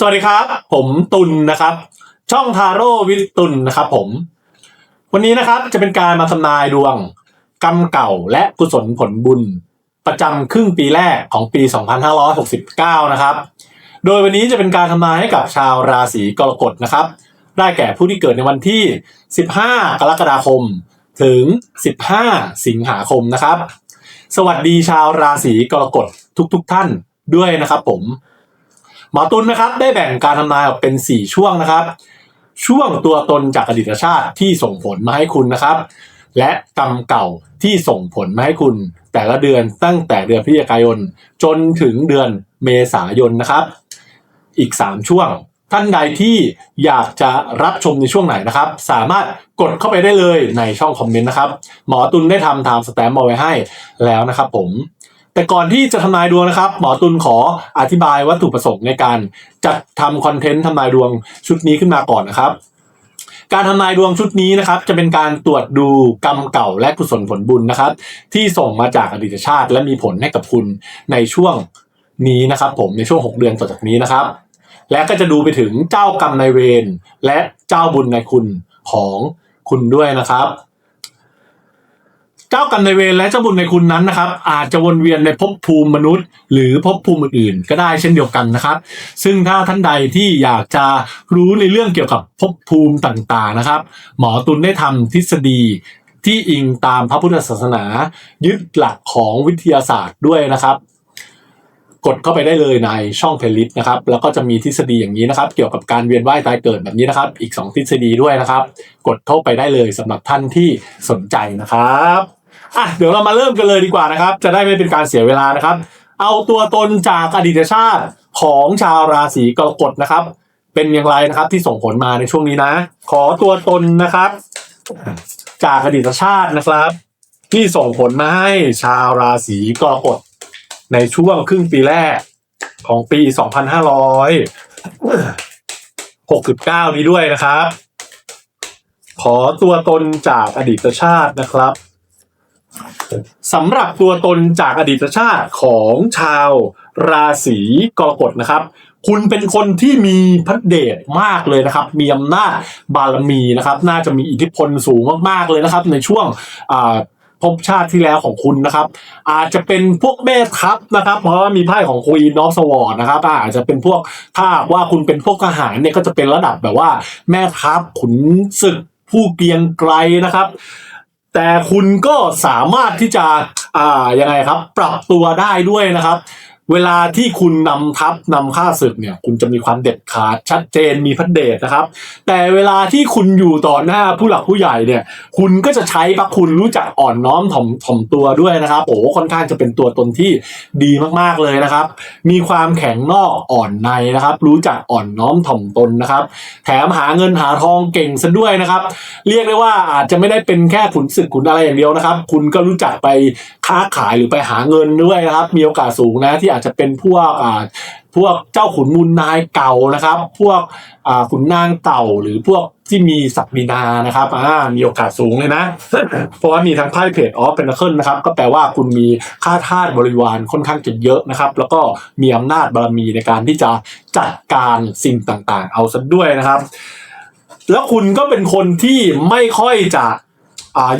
สวัสดีครับ ผมตุลนะครับ ช่องทาโร่วิตุลนะครับผม วันนี้นะครับจะเป็นการมาทำนายดวง กรรมเก่าและกุศลผลบุญ ประจำครึ่งปีแรกของปี 2569 นะครับ โดยวันนี้จะเป็นการทำนายให้กับชาวราศีกรกฎนะครับ ได้แก่ผู้ที่เกิดในวันที่ 15 กรกฎาคม ถึง 15 สิงหาคมนะครับ สวัสดีชาวราศีกรกฎทุกๆทท่านด้วยนะครับผม หมอตุลนะครับได้แบ่งการทำนายออกเป็น 4 ช่วงนะครับ ช่วงตัวตนจากอดีตชาติที่ส่งผลมาให้คุณนะครับ และกรรมเก่าที่ส่งผลมาให้คุณ แต่ละเดือนตั้งแต่เดือนพฤศจิกายน จนถึงเดือนเมษายนนะครับ อีก 3 ช่วง ท่านใดที่อยากจะรับชมในช่วงไหนนะครับ สามารถกดเข้าไปได้เลยในช่องคอมเมนต์นะครับ หมอตุลได้ทำไทม์สแตมป์มาไว้ให้แล้วนะครับผม แต่ก่อนที่จะทำนายดวงนะครับหมอตุลขออธิบายวัตถุประสงค์ในการจัดทำคอนเทนต์ทำนายดวงชุดนี้ขึ้นมาก่อนนะครับ การทำนายดวงชุดนี้นะครับ จะเป็นการตรวจดูกรรมเก่าและกุศลผลบุญนะครับ ที่ส่งมาจากอดีตชาติ และมีผลให้กับคุณในช่วงนี้นะครับ ผมในช่วง 6 เดือนต่อจากนี้นะครับ และก็จะดูไปถึงเจ้ากรรมนายเวรและเจ้าบุญนายคุณของคุณด้วยนะครับ เจ้ากรรมนายเวรและเจ้าบุญในคุณนั้นนะครับ อาจจะวนเวียนในภพภูมิมนุษย์ หรือภพภูมิอื่นๆก็ได้เช่นเดียวกันนะครับ ซึ่งถ้าท่านใดที่อยากจะรู้ในเรื่องเกี่ยวกับภพภูมิต่างๆนะครับ หมอตุลได้ทำทฤษฎีที่อิงตามพระพุทธศาสนา ยึดหลักของวิทยาศาสตร์ด้วยนะครับ กดเข้าไปได้เลยในช่องเพลย์ลิสต์นะครับ แล้วก็จะมีทฤษฎีอย่างนี้นะครับ เกี่ยวกับการเวียนว่ายตายเกิดแบบนี้นะครับ อีก 2 ทฤษฎีด้วยนะครับ กดเข้าไปได้เลยสำหรับท่านที่สนใจนะครับ อะเดี๋ยวเรามาเริ่มกันเลยดีกว่านะครับ จะได้ไม่เป็นการเสียเวลานะครับ เอาตัวตนจากอดีตชาติของชาวราศีกรกฎนะครับ เป็นอย่างไรนะครับที่ส่งผลมาในช่วงนี้นะ ขอตัวตนนะครับ จากอดีตชาตินะครับ ที่ส่งผลมาให้ชาวราศีกรกฎในช่วงครึ่งปีแรกของปี 2569 นี้ด้วยนะครับ ขอตัวตนจากอดีตชาตินะครับ สำหรับตัวตนจากอดีตชาติของชาวราศีกรกฎนะครับ คุณเป็นคนที่มีพระเดชมากเลยนะครับ มีอำนาจบารมีนะครับ น่าจะมีอิทธิพลสูงมากๆเลยนะครับ ในช่วงภพชาติที่แล้วของคุณนะครับ อาจจะเป็นพวกแม่ทัพนะครับ เพราะว่ามีไพ่ของควีนอฟสวอร์นะครับ อาจจะเป็นพวกถ้าว่าคุณเป็นพวกทหารเนี่ยก็จะเป็นระดับแบบว่า แม่ทัพขุนศึกผู้เกียงไกรนะครับ แต่คุณก็สามารถที่จะอ่ายังไงครับ ปรับตัวได้ด้วยนะครับ เวลาที่คุณนำทัพนำข้าศึกเนี่ย คุณจะมีความเด็ดขาดชัดเจนมีพระเดชนะครับ แต่เวลาที่คุณอยู่ต่อหน้าผู้หลักผู้ใหญ่เนี่ย คุณก็จะใช้พระคุณรู้จักอ่อนน้อมถ่อมถ่อมตัวด้วยนะครับโอ้ค่อนข้างจะเป็นตัวตนที่ดีมากๆเลยนะครับ มีความแข็งนอกอ่อนในนะครับ รู้จักอ่อนน้อมถ่อมตนนะครับ แถมหาเงินหาทองเก่งซะด้วยนะครับ เรียกได้ว่าอาจจะไม่ได้เป็นแค่ขุนศึกขุนอะไรอย่างเดียวนะครับ คุณก็รู้จักไปค้าขายหรือไปหาเงินด้วยนะครับ มีโอกาสสูงนะที่อาจจะเป็นพวกอ่าพวกเจ้าขุนมูลนายเก่านะครับ พวกอ่าขุนนางเก่าหรือพวกที่มีศักดินานะครับอ่ามีโอกาสสูงเลยนะ เพราะว่ามีทั้งไพ่เพจออฟเป็นเคิลนะครับ ก็แปลว่าคุณมีค่าทาสบริวารค่อนข้างจะเยอะนะครับ แล้วก็มีอำนาจบารมีในการที่จะจัดการสิ่งต่างๆ เอาซะด้วยนะครับ แล้วคุณก็เป็นคนที่ไม่ค่อยจะ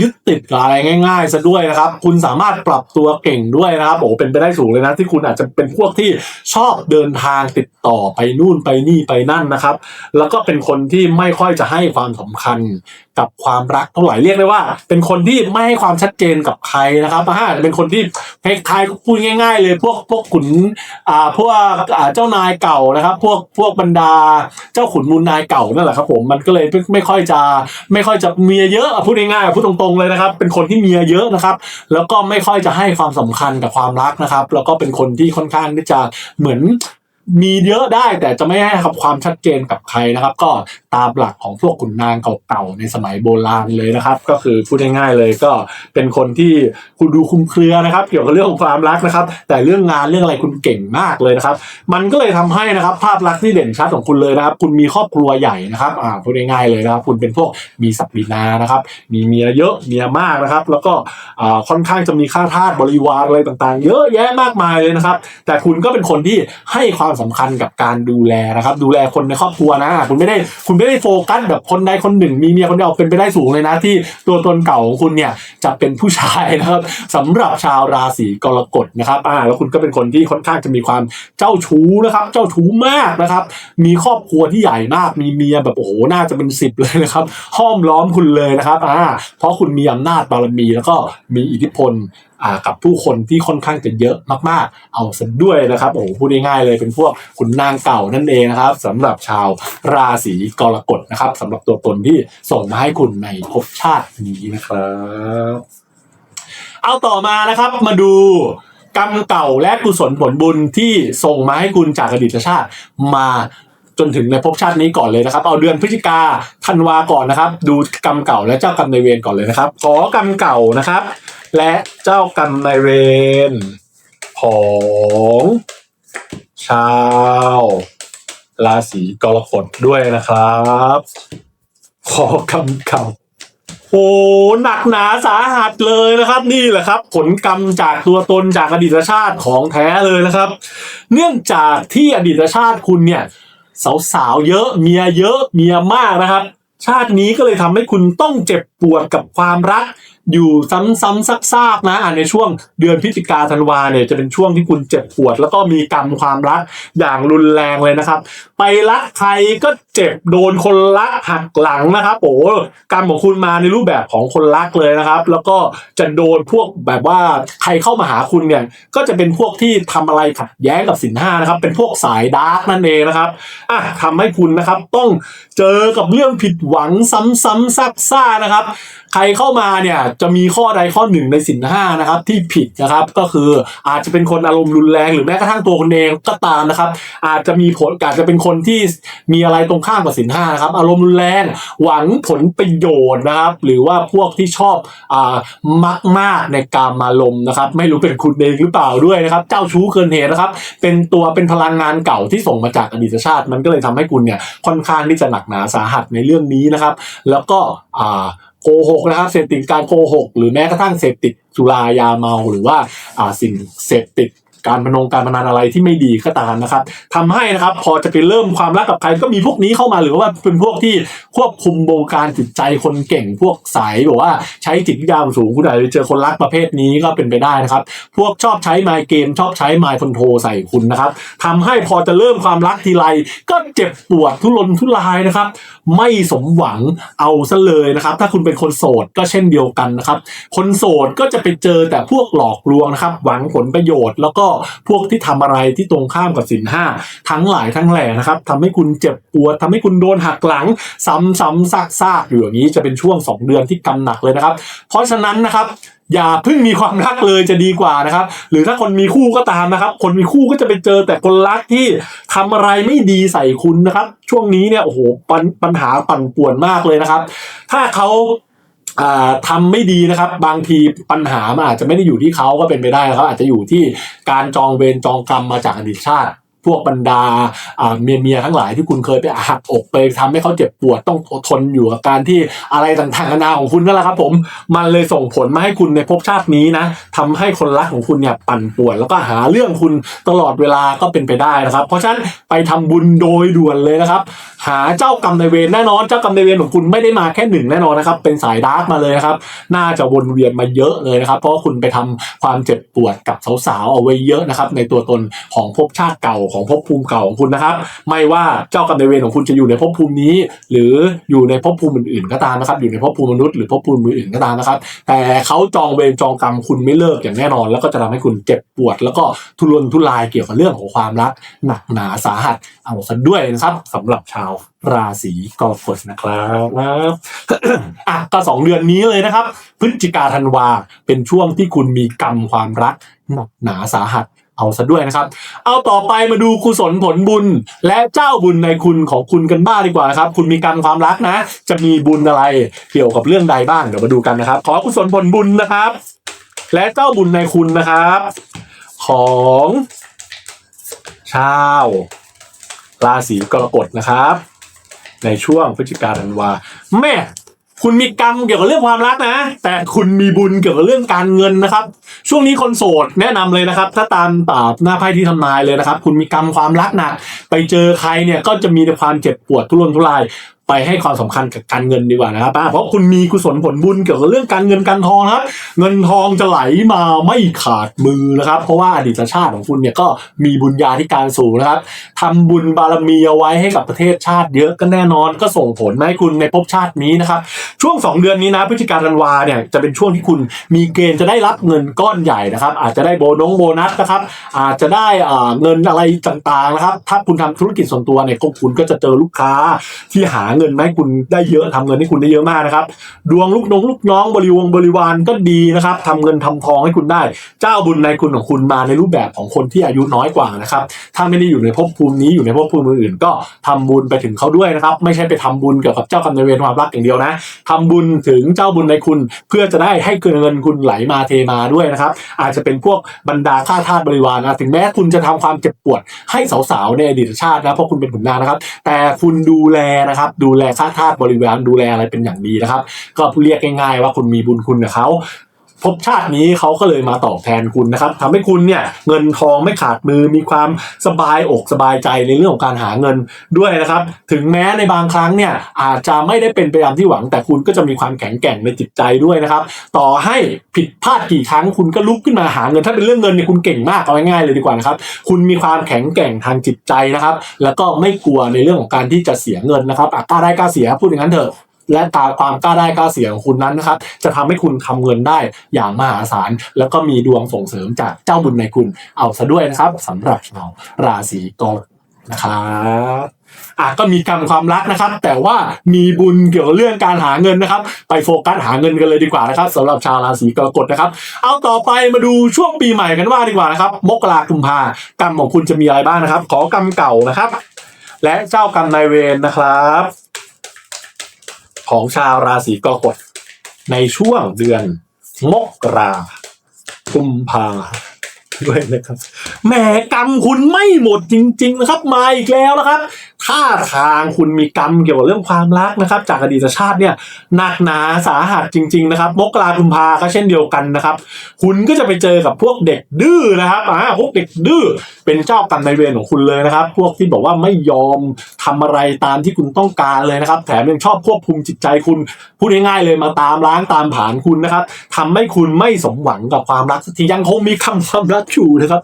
ยึดติดกับอะไรง่าย ๆ ซะด้วยนะครับ คุณสามารถปรับตัวเก่งด้วยนะครับโอ้เป็นไปได้สูงเลยนะที่คุณอาจจะเป็นพวกที่ชอบเดินทางติดต่อไปนู่นไปนี่ไปนั่นนะครับ แล้วก็เป็นคนที่ไม่ค่อยจะให้ความสำคัญ กับความรักเท่าไหร่เรียกได้ว่า เป็นคนที่ไม่ให้ความชัดเจนกับใครนะครับอ่าเป็นคนที่คล้ายๆพูดง่าย ๆ เลยพวกพวกขุนอ่าพวกอ่าเจ้านายเก่านะครับ พวกพวกบรรดาเจ้าขุนมูลนายเก่านั่นแหละครับผมมันก็เลยไม่ไม่ค่อยจะไม่ค่อยจะเมียเยอะอะพูดง่ายๆพูดตรงๆเลยนะครับ เป็นคนที่เมียเยอะนะครับ แล้วก็ไม่ค่อยจะให้ความสำคัญกับความรักนะครับ แล้วก็เป็นคนที่ค่อนข้างที่จะเหมือน มีเยอะได้แต่จะไม่ให้ครับความชัดเจนกับใครนะครับ ก็ตามหลักของพวกขุนนางเก่าๆในสมัยโบราณเลยนะครับ ก็คือพูดง่ายๆเลยก็เป็นคนที่คุณดูคุ้มเครือนะครับ เกี่ยวกับเรื่องของความรักนะครับ แต่เรื่องงานเรื่องอะไรคุณเก่งมากเลยนะครับ มันก็เลยทำให้นะครับ ภาพลักษณ์ที่เด่นชัดของคุณเลยนะครับ คุณมีครอบครัวใหญ่นะครับอ่าพูดง่ายๆเลยนะครับ คุณเป็นพวกมีศักดินานะครับ มีเมียเยอะเมียมากนะครับ แล้วก็อ่าค่อนข้างจะมีค่าทาสบริวารอะไรต่างๆ เยอะแยะมากมายเลยนะครับ แต่คุณก็เป็นคนที่ให้ความสำคัญกับการดูแลนะครับ ดูแลคนในครอบครัวนะ คุณไม่ได้คุณไม่ได้โฟกัสแบบคนใดคนหนึ่ง มีเมียคนเดียวเป็นไปได้สูงเลยนะ ที่ตัวตนเก่าของคุณเนี่ยจะเป็นผู้ชายนะครับสำหรับชาวราศีกรกฎนะครับอ่าแล้วคุณก็เป็นคนที่ค่อนข้างจะมีความเจ้าชู้นะครับ เจ้าชู้มากนะครับ มีครอบครัวที่ใหญ่มากมีเมียแบบโอ้โหน่าจะเป็นสิบเลยนะครับห้อมล้อมคุณเลยนะครับอ่าเพราะคุณมีอำนาจบารมีแล้วก็มีอิทธิพลกับผู้คนที่ค่อนข้างจะเยอะมากๆ เอาซะด้วยนะครับโอ้โหพูดง่ายๆเลยเป็นพวกขุนนางเก่านั่นเองนะครับสำหรับชาวราศีกรกฎนะครับสำหรับตัวตนที่ส่งมาให้คุณในภพชาตินี้นะครับ เอาต่อมานะครับมาดูกรรมเก่าและกุศลผลบุญที่ส่งมาให้คุณจากอดีตชาติมาจนถึงในภพชาตินี้ก่อนเลยนะครับ เอาเดือนพฤศจิกาธันวาก่อนนะครับ ดูกรรมเก่าและเจ้ากรรมในเวรก่อนเลยนะครับ ขอกรรมเก่านะครับ และเจ้ากรรมนายเวรของชาว ราศีกรกฎด้วยนะครับ ขอกรรมเก่าโหหนักหนาสาหัสเลยนะครับ นี่แหละครับ ผลกรรมจากตัวตนจากอดีตชาติของแท้เลยนะครับ เนื่องจากที่อดีตชาติคุณเนี่ย สาวๆเยอะเมียเยอะเมียมากนะครับ ชาตินี้ก็เลยทำให้คุณต้องเจ็บปวดกับความรัก อยู่ซ้ำๆซากๆนะอะในช่วงเดือนพฤศจิกาธันวาเนี่ยจะเป็นช่วงที่คุณเจ็บปวด แล้วก็มีกรรมความรักอย่างรุนแรงเลยนะครับ ไปรักใครก็เจ็บโดนคนรักหักหลังนะครับโอ้กรรมของคุณมาในรูปแบบของคนรักเลยนะครับ แล้วก็จะโดนพวกแบบว่าใครเข้ามาหาคุณเนี่ยก็จะเป็นพวกที่ทำอะไรขัดแย้งกับสินห้านะครับ เป็นพวกสายดาร์กนั่นเองนะครับอะทำให้คุณนะครับต้องเจอกับเรื่องผิดหวังซ้ำๆซักๆนะครับใครเข้ามาเนี่ยจะมีข้อใดข้อหนึ่งในสินห้านะครับที่ผิดนะครับก็คืออาจจะเป็นคนอารมณ์รุนแรง หรือแม้กระทั่งตัวคนเองก็ตามนะครับ อาจจะมีผลอาจจะเป็นคนที่มีอะไรตรงข้ามกับสินห้านะครับ อารมณ์รุนแรงหวังผลประโยชน์นะครับ หรือว่าพวกที่ชอบอ่ามักมากในการมาลมนะครับ ไม่รู้เป็นคุณเองหรือเปล่าด้วยนะครับ เจ้าชู้เกินเหตุนะครับ เป็นตัวเป็นพลังงานเก่าที่ส่งมาจากอดีตชาติ มันก็เลยทำให้คุณเนี่ยค่อนข้างที่จะหนักหนาสาหัสในเรื่องนี้นะครับ แล้วก็อ่า โกหกนะครับเสพติดการโกหก หรือแม้กระทั่งเสพติดสุรายาเมาหรือว่าอ่าสิ่งเสพติด การพนงการพนันอะไรที่ไม่ดีก็ตามนะครับทำให้นะครับพอจะไปเริ่มความรักกับใครก็มีพวกนี้เข้ามาหรือว่าเป็นพวกที่ควบคุมบงการจิตใจคนเก่งพวกสายแบบว่าใช้จิตวิทยาสูงคุณอาจจะเจอคนรักประเภทนี้ก็เป็นไปได้นะครับ พวกชอบใช้ไมเกมชอบใช้ไมคอนโทรใส่คุณนะครับทำให้พอจะเริ่มความรักทีไรก็เจ็บปวดทุรนทุรายนะครับ ไม่สมหวังเอาซะเลยนะครับ ถ้าคุณเป็นคนโสดก็เช่นเดียวกันนะครับ คนโสดก็จะไปเจอแต่พวกหลอกลวงนะครับ หวังผลประโยชน์แล้วก็พวกที่ทำอะไรที่ตรงข้ามกับสินห้าทั้งหลายทั้งแหล่นะครับทำให้คุณเจ็บปวดทำให้คุณโดนหักหลัง ซ้ำๆซากๆอยู่อย่างนี้จะเป็นช่วง 2 เดือนที่กำหนักเลยนะครับ เพราะฉะนั้นนะครับอย่าเพิ่งมีความรักเลยจะดีกว่านะครับ หรือถ้าคนมีคู่ก็ตามนะครับ คนมีคู่ก็จะไปเจอแต่คนรักที่ทำอะไรไม่ดีใส่คุณนะครับ ช่วงนี้เนี่ยโอ้โหปปัญหาปั่นป่วนมากเลยนะครับ ถ้าเขา อ่าทำไม่ดีนะครับ บางทีปัญหามันอาจจะไม่ได้อยู่ที่เขาก็เป็นไปได้นะครับอาจจะอยู่ที่การจองเวรจองกรรมมาจากอดีตชาติพวกบรรดาเมียเมียทั้งหลายที่คุณเคยไปหักอกไปทำให้เขาเจ็บปวดต้องทนอยู่กับการที่อะไรต่างๆนานาของคุณนั่นแหละครับ ผมมันเลยส่งผลมาให้คุณในภพชาตินี้นะทำให้คนรักของคุณเนี่ยปั่นป่วน แล้วก็หาเรื่องคุณตลอดเวลาก็เป็นไปได้นะครับ เพราะฉะนั้นไปทำบุญโดยด่วนเลยนะครับ หาเจ้ากรรมนายเวรแน่นอนเจ้ากรรมนายเวรของคุณไม่ได้มาแค่หนึ่งแน่นอนนะครับเป็นสายดาร์กมาเลยนะครับน่าจะวนเวียนมาเยอะเลยนะครับ เพราะคุณไปทำความเจ็บปวดกับสาวๆเอาไว้เยอะนะครับในตัวตนของภพชาติเก่าของภพภูมิเก่าของคุณนะครับ ไม่ว่าเจ้ากรรมนายเวรของคุณจะอยู่ในภพภูมินี้ หรืออยู่ในภพภูมิอื่นๆก็ตามนะครับ อยู่ในภพภูมิมนุษย์หรือภพภูมิอื่นๆก็ตามนะครับ แต่เขาจองเวรจองกรรมคุณไม่เลิกอย่างแน่นอน แล้วก็จะทำให้คุณเจ็บปวด แล้วก็ทุรนทุรายเกี่ยวกับเรื่องของความรักหนักหนาสาหัสเอาซะด้วยนะครับสำหรับชาวราศีกรกฎนะครับอะก็สองเดือนนี้เลยนะครับ พฤศจิกาธันวาเป็นช่วงที่คุณมีกรรมความรักหนักหนาสาหัสเอาซะด้วยนะครับ เอาต่อไปมาดูกุศลผลบุญ และเจ้าบุญในคุณของคุณกันบ้างดีกว่านะครับ คุณมีกรรมความรักนะ จะมีบุญอะไรเกี่ยวกับเรื่องใดบ้างเดี๋ยวมาดูกันนะครับ ขอกุศลผลบุญนะครับ และเจ้าบุญในคุณนะครับ ของชาว ราศีกรกฎนะครับ ในช่วงพฤศจิกาธันวาแม่คุณมีกรรมเกี่ยวกับเรื่องความรักนะ แต่คุณมีบุญเกี่ยวกับเรื่องการเงินนะครับ ช่วงนี้คนโสดแนะนำเลยนะครับ ถ้าตามตาหน้าไพ่ที่ทำนายเลยนะครับ คุณมีกรรมความรักหนักไปเจอใครเนี่ยก็จะมีแต่ความเจ็บปวดทุรนทุราย ไปให้ความสำคัญกับการเงินดีกว่านะครับเพราะคุณมีกุศลผลบุญเกี่ยวกับเรื่องการเงินการทองนะครับ เงินทองจะไหลมาไม่ขาดมือนะครับ เพราะว่าอดีตชาติของคุณเนี่ยก็มีบุญญาธิการสูงนะครับทำบุญบารมีเอาไว้ให้กับประเทศชาติเยอะก็แน่นอนก็ส่งผลมาให้คุณในภพชาตินี้นะครับ ช่วง 2 เดือนนี้นะพฤศจิกาธันวาเนี่ยจะเป็นช่วงที่คุณมีเกณฑ์จะได้รับเงินก้อนใหญ่นะครับ อาจจะได้โบนงโบนัสนะครับ อาจจะได้อ่าเงินอะไรต่างๆนะครับ ถ้าคุณทำธุรกิจส่วนตัวเนี่ยก็คุณก็จะเจอลูกค้าที่หาเงินมาให้คุณได้เยอะทำเงินให้คุณได้เยอะมากนะครับ ดวงลูกน้องลูกน้องบริวงบริวารก็ดีนะครับทำเงินทำทองให้คุณได้ เจ้าบุญในคุณของคุณมาในรูปแบบของคนที่อายุน้อยกว่านะครับ ถ้าไม่ได้อยู่ในภพภูมินี้อยู่ในภพภูมิอื่นก็ทำบุญไปถึงเขาด้วยนะครับ ไม่ใช่ไปทำบุญเกี่ยวกับเจ้ากรรมนายเวรความรักอย่างเดียวนะทำบุญถึงเจ้าบุญในคุณเพื่อจะได้ให้เงินคุณไหลมาเทมาด้วยนะครับ อาจจะเป็นพวกบรรดาข้าทาสบริวารนะถึงแม้คุณจะทำความเจ็บปวดให้สาวๆในอดีตชาตินะเพราะคุณเป็นขุนนางนะครับ แต่คุณดูแลนะครับดููแลข้าทาสบริวารดูแลอะไรเป็นอย่างดีนะครับ ก็เรียกง่ายๆว่าคุณมีบุญคุณกับเขา ภพชาตินี้เขาก็เลยมาตอบแทนคุณนะครับทำให้คุณเนี่ยเงินทองไม่ขาดมือมีความสบายอกสบายใจในเรื่องของการหาเงินด้วยนะครับ ถึงแม้ในบางครั้งเนี่ยอาจจะไม่ได้เป็นไปตามที่หวัง แต่คุณก็จะมีความแข็งแกร่งในจิตใจด้วยนะครับ ต่อให้ผิดพลาดกี่ครั้งคุณก็ลุกขึ้นมาหาเงิน ถ้าเป็นเรื่องเงินเนี่ยคุณเก่งมากเอาง่ายๆเลยดีกว่านะครับ คุณมีความแข็งแกร่งทางจิตใจนะครับ แล้วก็ไม่กลัวในเรื่องของการที่จะเสียเงินนะครับอะกล้าได้กล้าเสียพูดอย่างนั้นเถอะ และตาความกล้าได้กล้าเสียของคุณนั้นนะครับจะทำให้คุณทำเงินได้อย่างมหาศาลแล้วก็มีดวงส่งเสริมจากเจ้าบุญในคุณเอาซะด้วยนะครับสำหรับชาวราศีกรกฎนะครับอะก็มีกรรมความรักนะครับ แต่ว่ามีบุญเกี่ยวกับเรื่องการหาเงินนะครับ ไปโฟกัสหาเงินกันเลยดีกว่านะครับสำหรับชาวราศีกรกฎนะครับ เอาต่อไปมาดูช่วงปีใหม่กันว่าดีกว่านะครับมกราคุมภากรรมของคุณจะมีอะไรบ้างนะครับ ขอกรรมเก่านะครับ และเจ้ากรรมนายเวรนะครับ ของชาวราศีกรกฎในช่วงเดือนมกราคุมภาด้วยนะครับแหมกรรมคุณไม่หมดจริง ๆ นะครับ มาอีกแล้วนะครับท่าทางคุณมีกรรมเกี่ยวกับเรื่องความรักนะครับ จากอดีตชาติเนี่ยหนักหนาสาหัสจริง ๆ นะครับมกราคุมภาก็เช่นเดียวกันนะครับ คุณก็จะไปเจอกับพวกเด็กดื้อนะครับอ่าพวกเด็กดื้อเป็นเจ้ากรรมนายเวรของคุณเลยนะครับ พวกที่บอกว่าไม่ยอมทำอะไรตามที่คุณต้องการเลยนะครับ แถมยังชอบควบคุมจิตใจคุณพูดง่ายๆเลยมาตามล้างตามผานคุณนะครับทำให้คุณไม่สมหวังกับความรักสักทียังคงมีคำความรักอยู่นะครับ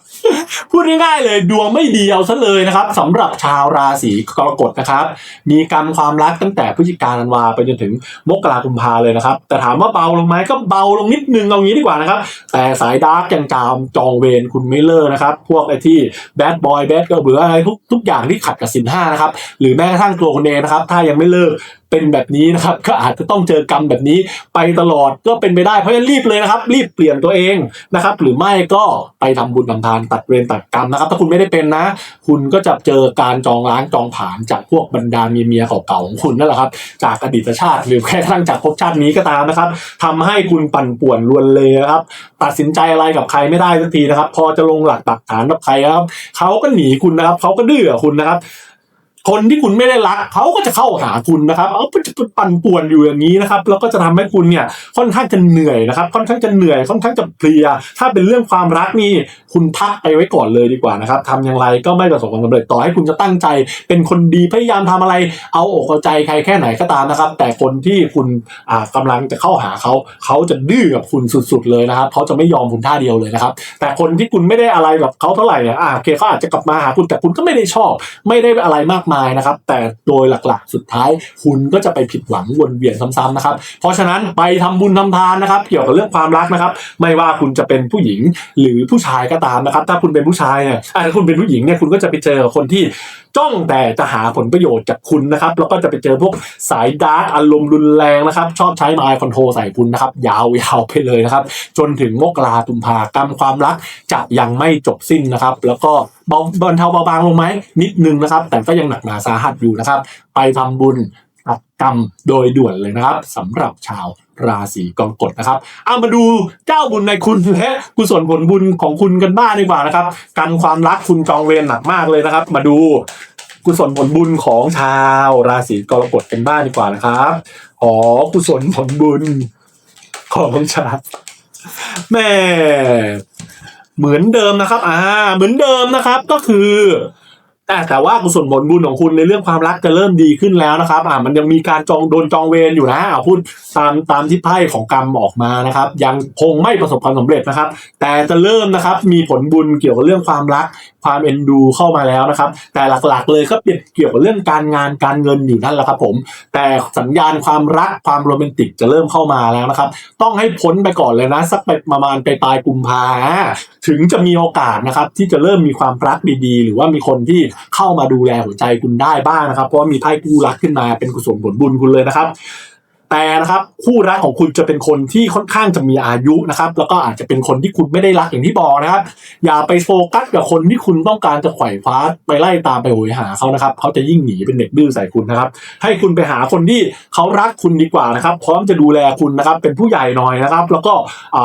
พูดง่ายๆเลยดวงไม่ดีเอาซะเลยนะครับสำหรับชาวราศีกรกฎนะครับ มีกรรมความรักตั้งแต่พฤศจิกาธันวาไปจนถึงมกราคมพาเลยนะครับ แต่ถามว่าเบาลงไหมก็เบาลงนิดนึงเอางี้ดีกว่านะครับ แต่สายดาร์กยังจามจองเวรคุณไม่เลิกนะครับ พวกไอ้ที่แบดบอยแบดเกิร์ลหรืออะไรทุกทุกอย่างที่ขัดกับสินห้านะครับ หรือแม้กระทั่งตัวคุณเองนะครับ ถ้ายังไม่เลิกเป็นแบบนี้นะครับก็อาจจะต้องเจอกรรมแบบนี้ไปตลอดก็เป็นไปได้เพราะฉะนั้นรีบเลยนะครับ รีบเปลี่ยนตัวเองนะครับ หรือไม่ก็ไปทำบุญทำทานตัดเวรตัดกรรมนะครับ ถ้าคุณไม่ได้เป็นนะ คุณก็จะเจอการจองล้างจองผานจากพวกบรรดาเมียเมียเก่าๆของคุณนั่นแหละครับ จากอดีตชาติหรือแค่กระทั่งจากภพชาตินี้ก็ตามนะครับทำให้คุณปั่นป่วนลวนเลยนะครับ ตัดสินใจอะไรกับใครไม่ได้สักทีนะครับ พอจะลงหลักปักฐานกับใครครับเขาก็หนีคุณนะครับเขาก็ดื้อคุณนะครับ คนที่คุณไม่ได้รักเขาก็จะเข้าหาคุณนะครับเอาจะปั่นป่วนอยู่อย่างนี้นะครับแล้วก็จะทำให้คุณเนี่ยค่อนข้างจะเหนื่อยนะครับ ค่อนข้างจะเหนื่อยค่อนข้างจะเพลีย ถ้าเป็นเรื่องความรักนี่คุณพักไปไว้ก่อนเลยดีกว่านะครับทำอย่างไรก็ไม่ประสบความสำเร็จต่อให้คุณจะตั้งใจ เป็นคนดีพยายามทำอะไร เอาอกเอาใจใครแค่ไหนก็ตามนะครับ แต่คนที่คุณอ่ากำลังจะเข้าหาเขาเขาจะดื้อกับคุณสุด ๆ เลยนะครับเขาจะไม่ยอมคุณท่าเดียวเลยนะครับ แต่คนที่คุณไม่ได้อะไรกับเขาเท่าไหร่เนี่ยอ่าโอเคเขาอาจจะกลับมาหาคุณแต่คุณก็ไม่ได้ชอบ ไม่ได้อะไรมากมายนะครับ แต่โดยหลักๆ สุดท้ายคุณก็จะไปผิดหวังวนเวียนซ้ำๆนะครับ เพราะฉะนั้นไปทำบุญทำทานนะครับ เกี่ยวกับเรื่องความรักนะครับ ไม่ว่าคุณจะเป็นผู้หญิงหรือผู้ชายก็ตามนะครับ ถ้าคุณเป็นผู้ชายเนี่ยถ้าคุณเป็นผู้หญิงเนี่ยคุณก็จะไปเจอคนที่จ้องแต่จะหาผลประโยชน์จากคุณนะครับ แล้วก็จะไปเจอพวกสายดาร์กอารมณ์รุนแรงนะครับ ชอบใช้มายคอนโทรใส่คุณนะครับ ยาวๆไปเลยนะครับ จนถึงมกราตุมภากรรมความรักจะยังไม่จบสิ้นนะครับ แล้วก็เบาบรรเทาเบาบางลงไหมนิดนึงนะครับ แต่ก็ยังหนักหนาสาหัสอยู่นะครับ ไปทำบุญตัดกรรมโดยด่วนเลยนะครับสำหรับชาวราศีกรกฎนะครับเอามาดูเจ้าบุญในคุณและกุศลผลบุญของคุณกันบ้างดีกว่านะครับกันความรักคุณจองเวรหนักมากเลยนะครับ มาดูกุศลผลบุญของชาวราศีกรกฎกันบ้างดีกว่านะครับขอกุศลผลบุญของชาติแม่ เหมือนเดิมนะครับ อ่า เหมือนเดิมนะครับ ก็คือ แต่แต่ว่ากุศลผลบุญของคุณในเรื่องความรักจะเริ่มดีขึ้นแล้วนะครับอ่ามันยังมีการจองโดนจองเวรอยู่นะอ่าพูดตามตามที่ไพ่ของกรรมออกมานะครับ ยังคงไม่ประสบความสำเร็จนะครับ แต่จะเริ่มนะครับมีผลบุญเกี่ยวกับเรื่องความรักความเอ็นดูเข้ามาแล้วนะครับ แต่หลักๆเลยก็เป็นเกี่ยวกับเรื่องการงานการเงินอยู่นั่นแหละครับผม แต่สัญญาณความรักความโรแมนติกจะเริ่มเข้ามาแล้วนะครับ ต้องให้พ้นไปก่อนเลยนะสักประมาณไปปลายกุมภาถึงจะมีโอกาสนะครับที่จะเริ่มมีความรักดีๆ หรือว่ามีคนที่เข้ามาดูแลหัวใจคุณได้บ้างนะครับ เพราะว่ามีไพ่คู่รักขึ้นมาเป็นกุศลผลบุญคุณเลยนะครับ แต่นะครับคู่รักของคุณจะเป็นคนที่ค่อนข้างจะมีอายุนะครับ แล้วก็อาจจะเป็นคนที่คุณไม่ได้รักอย่างที่บอกนะครับ อย่าไปโฟกัสกับคนที่คุณต้องการจะไขว่คว้าไปไล่ตามไปโหยหาเขานะครับเขาจะยิ่งหนีเป็นเด็กดื้อใส่คุณนะครับ ให้คุณไปหาคนที่เขารักคุณดีกว่านะครับ พร้อมจะดูแลคุณนะครับ เป็นผู้ใหญ่หน่อยนะครับ แล้วก็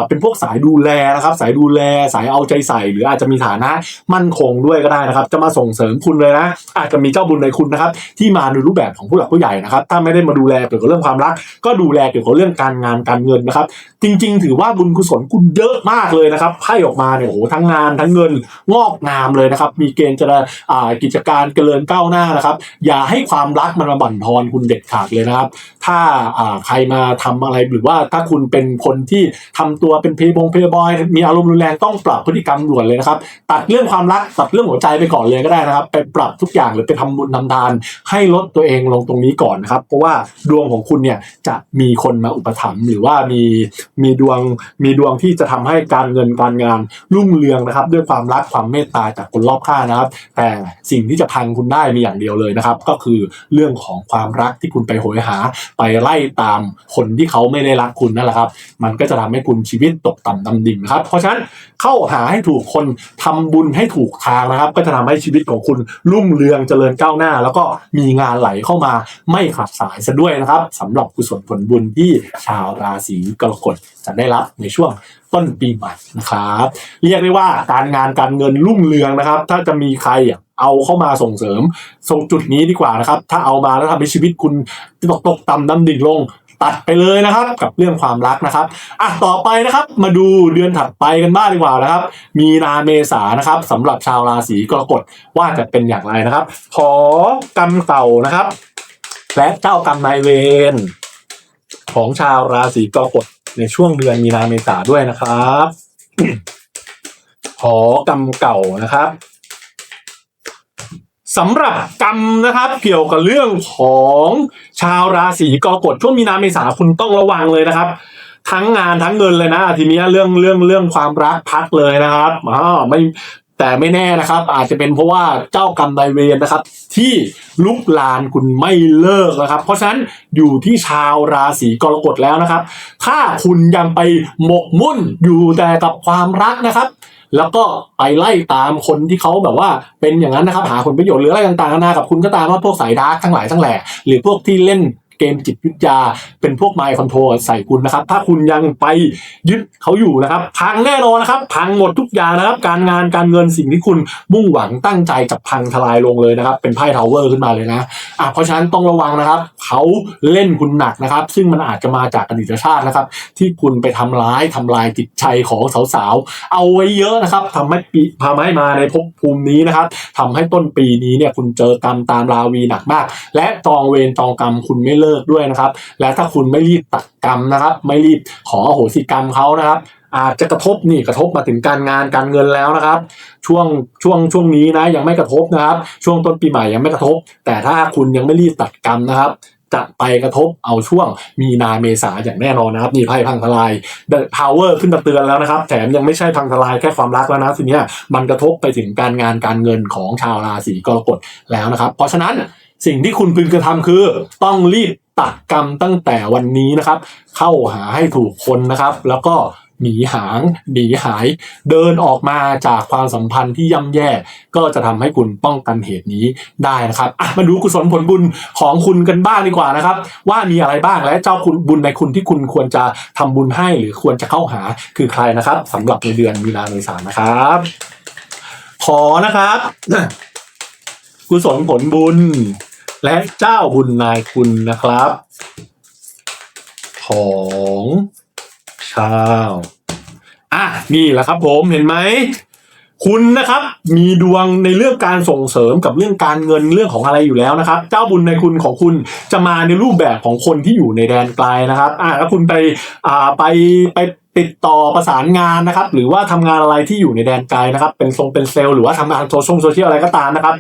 เป็นพวกสายดูแลนะครับ สายดูแลสายเอาใจใส่ หรืออาจจะมีฐานะมั่นคงด้วยก็ได้นะครับ จะมาส่งเสริมคุณเลยนะ อาจจะมีเจ้าบุญในคุณนะครับ ที่มาในรูปแบบของผู้หลักผู้ใหญ่นะครับ ถ้าไม่ได้มาดูแลเกี่ยวกับเรื่องความรักก็ดูแลเกี่ยวกับเรื่องการงานการเงินนะครับ จริง ๆ ถือว่าบุญกุศลคุณเยอะมากเลยนะครับไพ่ออกมาเนี่ยโอ้โหทั้งงานทั้งเงินงอกงามเลยนะครับ มีเกณฑ์จะได้อ่ากิจการเจริญก้าวหน้านะครับ อย่าให้ความรักมันมาบั่นทอนคุณเด็ดขาดเลยนะครับ ถ้าอ่าใครมาทำอะไรหรือว่าถ้าคุณเป็นคนที่ทำตัวเป็นเพย์บงเพย์บอยมีอารมณ์รุนแรงต้องปรับพฤติกรรมด่วนเลยนะครับ ตัดเรื่องความรักตัดเรื่องหัวใจไปก่อนเลยก็ได้นะครับ ไปปรับทุกอย่างหรือไปทำบุญทำทาน ให้ลดตัวเองลงตรงนี้ก่อนนะครับ เพราะว่าดวงของคุณเนี่ยจะมีคนมาอุปถัมภ์หรือว่ามีมีดวงมีดวงที่จะทำให้การเงินการงานรุ่งเรืองนะครับ ด้วยความรักความเมตตาจากคนรอบข้างนะครับ แต่สิ่งที่จะพังคุณได้มีอย่างเดียวเลยนะครับ ก็คือเรื่องของความรักที่คุณไปโหยหา ไปไล่ตามคนที่เขาไม่ได้รักคุณนั่นแหละครับ มันก็จะทำให้คุณชีวิตตกต่ำดำดิ่งนะครับ เพราะฉะนั้นเข้าหาให้ถูกคนทำบุญให้ถูกทางนะครับ ก็จะทำให้ชีวิตของคุณรุ่งเรืองเจริญก้าวหน้า แล้วก็มีงานไหลเข้ามาไม่ขาดสายซะด้วยนะครับสำหรับกุศลผลบุญที่ชาวราศีกรกฎจะได้รับในช่วงต้นปีใหม่นะครับเรียกได้ว่าการงานการเงินรุ่งเรืองนะครับ ถ้าจะมีใครเอาเข้ามาส่งเสริมตรงจุดนี้ดีกว่านะครับ ถ้าเอามาแล้วทำให้ชีวิตคุณตกตกต่ำดำดิ่งลงตัดไปเลยนะครับกับเรื่องความรักนะครับอะต่อไปนะครับมาดูเดือนถัดไปกันบ้างดีกว่านะครับ มีนาเมษานะครับสำหรับชาวราศีกรกฎว่าจะเป็นอย่างไรนะครับ ขอกรรมเก่านะครับ และเจ้ากรรมนายเวร ของชาวราศีกรกฎในช่วงเดือนมีนาเมษาด้วยนะครับ ขอกรรมเก่านะครับสำหรับกรรมนะครับเกี่ยวกับเรื่องของชาวราศีกรกฎช่วงมีนาเมษาคุณต้องระวังเลยนะครับ ทั้งงานทั้งเงินเลยนะ ทีนี้เรื่องเรื่องเรื่องความรักพักเลยนะครับอ๋อไม่ แต่ไม่แน่นะครับ อาจจะเป็นเพราะว่าเจ้ากรรมนายเวรนะครับ ที่ลุกลานคุณไม่เลิกนะครับ เพราะฉะนั้นอยู่ที่ชาวราศีกรกฎแล้วนะครับ ถ้าคุณยังไปหมกมุ่นอยู่แต่กับความรักนะครับ แล้วก็ไปไล่ตามคนที่เขาแบบว่าเป็นอย่างนั้นนะครับ หาผลประโยชน์หรืออะไรต่างๆนานากับคุณก็ตามว่าพวกสายดาร์กทั้งหลายทั้งแหล่หรือพวกที่เล่น เกมจิตวิทยา เป็นพวกไมค์คอนโทรลใส่คุณนะครับ ถ้าคุณยังไปยึดเขาอยู่นะครับ พังแน่นอนนะครับ พังหมดทุกอย่างนะครับ การงานการเงินสิ่งที่คุณมุ่งหวังตั้งใจจะพังทลายลงเลยนะครับ เป็นไพ่ทาวเวอร์ขึ้นมาเลยนะอะเพราะฉะนั้นต้องระวังนะครับเขาเล่นคุณหนักนะครับ ซึ่งมันอาจจะมาจากอดีตชาตินะครับ ที่คุณไปทำร้ายทำลายจิตใจของสาวๆ เอาไว้เยอะนะครับทำให้ปีพาให้มาในภพภูมินี้นะครับทำให้ต้นปีนี้เนี่ยคุณเจอกรรมตามราวีหนักมาก และจองเวรจองกรรมคุณไม่เลิกด้วยนะครับ และถ้าคุณไม่รีบตัดกรรมนะครับ ไม่รีบขอโหสิกรรมเขานะครับอาจจะกระทบนี่กระทบมาถึงการงานการเงินแล้วนะครับ ช่วงช่วงช่วงนี้นะยังไม่กระทบนะครับ ช่วงต้นปีใหม่ยังไม่กระทบ แต่ถ้าคุณยังไม่รีบตัดกรรมนะครับ จะไปกระทบเอาช่วงมีนาเมษาอย่างแน่นอนนะครับนี่ไพ่พังทลาย The Power ขึ้นมาเตือนแล้วนะครับ แถมยังไม่ใช่พังทลายแค่ความรักแล้วนะทีเนี้ยมันกระทบไปถึงการงานการเงินของชาวราศีกรกฎแล้วนะครับ เพราะฉะนั้น สิ่งที่คุณพึงกระทำคือ ต้องรีบตัดกรรมตั้งแต่วันนี้นะครับ เข้าหาให้ถูกคนนะครับ แล้วก็หนีหางหนีหาย เดินออกมาจากความสัมพันธ์ที่ย่ำแย่ ก็จะทำให้คุณป้องกันเหตุนี้ได้นะครับมาดูกุศลผลบุญของคุณกันบ้างดีกว่านะครับ ว่ามีอะไรบ้างและเจ้าคุณบุญในคุณที่คุณควรจะทำบุญให้หรือควรจะเข้าหาคือใครนะครับสำหรับในเดือนมีนาเมษานะครับ ขอนะครับ กุศลผลบุญ และเจ้าบุญนายคุณนะครับ ของชาวอะนี่แหละครับผมเห็นไหมคุณนะครับมีดวงในเรื่องการส่งเสริมกับเรื่องการเงินเรื่องของอะไรอยู่แล้วนะครับ เจ้าบุญในคุณของคุณจะมาในรูปแบบของคนที่อยู่ในแดนไกลนะครับอ่าแล้วคุณไปอ่าไปไปติดต่อประสานงานนะครับ หรือว่าทำงานอะไรที่อยู่ในแดนไกลนะครับ เป็นทรงเป็นเซลล์หรือว่าทำงานโซเชียลอะไรก็ตามนะครับ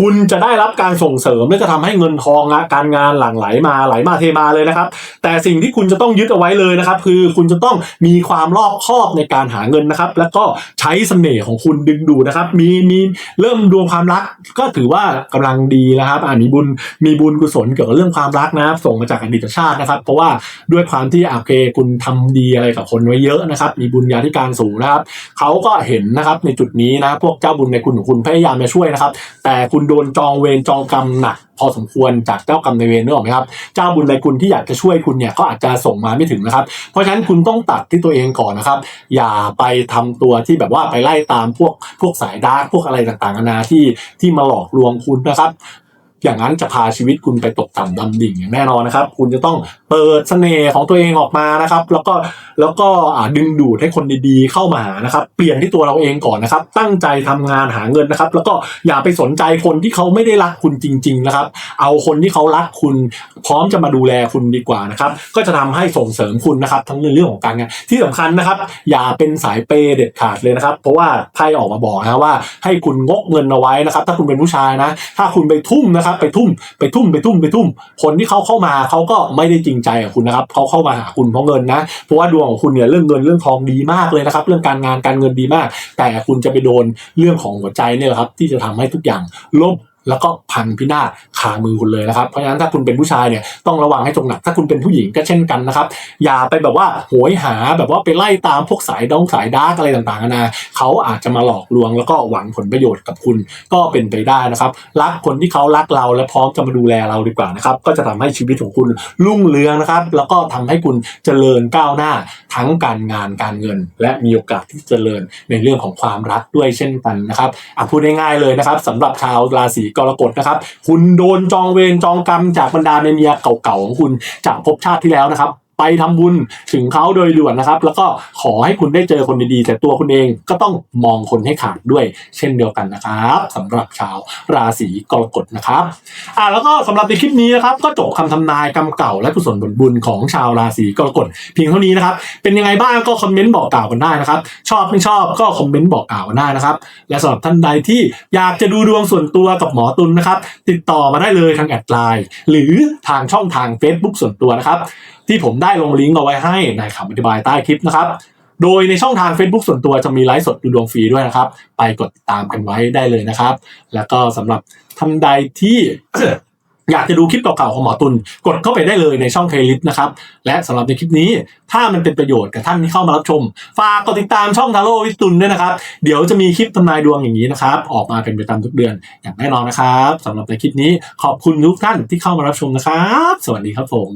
คุณจะได้รับการส่งเสริมและจะทำให้เงินทองอะการงานหลั่งไหลมาไหลมาเทมาเลยนะครับ แต่สิ่งที่คุณจะต้องยึดเอาไว้เลยนะครับ คือคุณจะต้องมีความรอบคอบในการหาเงินนะครับ แล้วก็ใช้เสน่ห์ของคุณดึงดูดนะครับ มีมีเริ่มดวงความรัก ก็ถือว่ากำลังดีนะครับอ่ามีบุญมีบุญกุศลเกี่ยวกับเรื่องความรักนะครับ ส่งมาจากอดีตชาตินะครับ เพราะว่าด้วยความที่โอเคคุณทำดีอะไรกับคนไว้เยอะนะครับ มีบุญญาธิการสูงนะครับเขาก็เห็นนะครับในจุดนี้นะพวกเจ้าบุญในคุณของคุณพยายามจะช่วยนะครับ แต่คุณโดนจองเวรจองกรรมหนักพอสมควรจากเจ้ากรรมในเวรนึกออกไหมครับเจ้าบุญในคุณที่อยากจะช่วยคุณเนี่ยก็อาจจะส่งมาไม่ถึงนะครับ เพราะฉะนั้นคุณต้องตัดที่ตัวเองก่อนนะครับ อย่าไปทำตัวที่แบบว่าไปไล่ตามพวกพวกสายดาร์กพวกอะไรต่างๆนานาที่ที่มาหลอกลวงคุณนะครับ อย่างนั้นจะพาชีวิตคุณไปตกต่ำดำดิ่งอย่างแน่นอนนะครับ คุณจะต้องเปิดเสน่ห์ของตัวเองออกมานะครับ แล้วก็แล้วก็ดึงดูดให้คนดีๆเข้ามาหานะครับ เปลี่ยนที่ตัวเราเองก่อนนะครับ ตั้งใจทำงานหาเงินนะครับ แล้วก็อย่าไปสนใจคนที่เขาไม่ได้รักคุณจริง ๆนะครับ เอาคนที่เขารักคุณ พร้อมจะมาดูแลคุณดีกว่านะครับ ก็จะทำให้ส่งเสริมคุณนะครับ ทั้งในเรื่องของการงานที่สำคัญนะครับ อย่าเป็นสายเปย์เด็ดขาดเลยนะครับ เพราะว่าไพ่ออกมาบอกนะว่าให้คุณงกเงินเอาไว้นะครับ ถ้าคุณเป็นผู้ชายนะ ถ้าคุณไปทุ่มนะครับไปทุ่มไปทุ่มไปทุ่มไปทุ่ม คนที่เขาเข้ามาเขาก็ไม่ได้จริงใจกับคุณนะครับเขาเข้ามาหาคุณเพราะเงินนะเพราะว่าดวงของคุณเนี่ยเรื่องเงินเรื่องทองดีมากเลยนะครับ เรื่องการงานการเงินดีมาก แต่คุณจะไปโดนเรื่องของหัวใจเนี่ยแหละครับ ที่จะทำให้ทุกอย่างล่ม แล้วก็พังพินาศคามือคุณเลยนะครับเพราะฉะนั้นถ้าคุณเป็นผู้ชายเนี่ยต้องระวังให้ตรงหนัก ถ้าคุณเป็นผู้หญิงก็เช่นกันนะครับอย่าไปแบบว่าโหยหาแบบว่าไปไล่ตามพวกสายดองสายดาร์กอะไรต่างๆนานาเขาอาจจะมาหลอกลวงแล้วก็หวังผลประโยชน์กับคุณก็เป็นไปได้นะครับ รักคนที่เขารักเราและพร้อมจะมาดูแลเราดีกว่านะครับก็จะทำให้ชีวิตของคุณรุ่งเรืองนะครับ แล้วก็ทำให้คุณเจริญก้าวหน้าทั้งการงานการเงิน และมีโอกาสที่จะเจริญในเรื่องของความรักด้วยเช่นกันนะครับอะพูดง่ายๆเลยนะครับสำหรับชาวราศีกรกฎนะครับ คุณโดนจองเวรจองกรรมจากบรรดาเมียเก่าๆของคุณจากภพชาติที่แล้วนะครับ ไปทำบุญถึงเขาโดยด่วนนะครับ แล้วก็ขอให้คุณได้เจอคนดีๆ แต่ตัวคุณเองก็ต้องมองคนให้ขาดด้วย เช่นเดียวกันนะครับสำหรับชาวราศีกรกฎนะครับอ่าแล้วก็สำหรับในคลิปนี้นะครับ ก็จบคำทำนายกรรมเก่าและกุศลผลบุญของชาวราศีกรกฎเพียงเท่านี้นะครับ เป็นยังไงบ้างก็คอมเมนต์บอกกล่าวกันได้นะครับ ชอบไม่ชอบก็คอมเมนต์บอกกล่าวกันได้นะครับ และสำหรับท่านใดที่อยากจะดูดวงส่วนตัวกับหมอตุลนะครับ ติดต่อมาได้เลยทางแอดไลน์หรือทางช่องทาง Facebook ส่วนตัวนะครับ ที่ผมได้ลงลิงก์เอาไว้ให้ในคำอธิบายใต้คลิปนะครับ โดยในช่องทาง Facebook ส่วนตัวจะมีไลฟ์สดดูดวงฟรีด้วยนะครับ ไปกดติดตามกันไว้ได้เลยนะครับ แล้วก็สำหรับท่านใดที่อยากจะดูคลิปเก่าๆของหมอตุลกดเข้าไปได้เลยในช่องเพลย์ลิสต์นะครับ และสำหรับในคลิปนี้ถ้ามันเป็นประโยชน์กับท่านที่เข้ามารับชม ฝากกดติดตามช่องทาโร่วิตุลด้วยนะครับ เดี๋ยวจะมีคลิปทำนายดวงอย่างนี้นะครับ ออกมาเป็นประจำทุกเดือนอย่างแน่นอนนะครับสำหรับในคลิปนี้ขอบคุณทุกท่านที่เข้ามารับชมนะครับ สวัสดีครับผม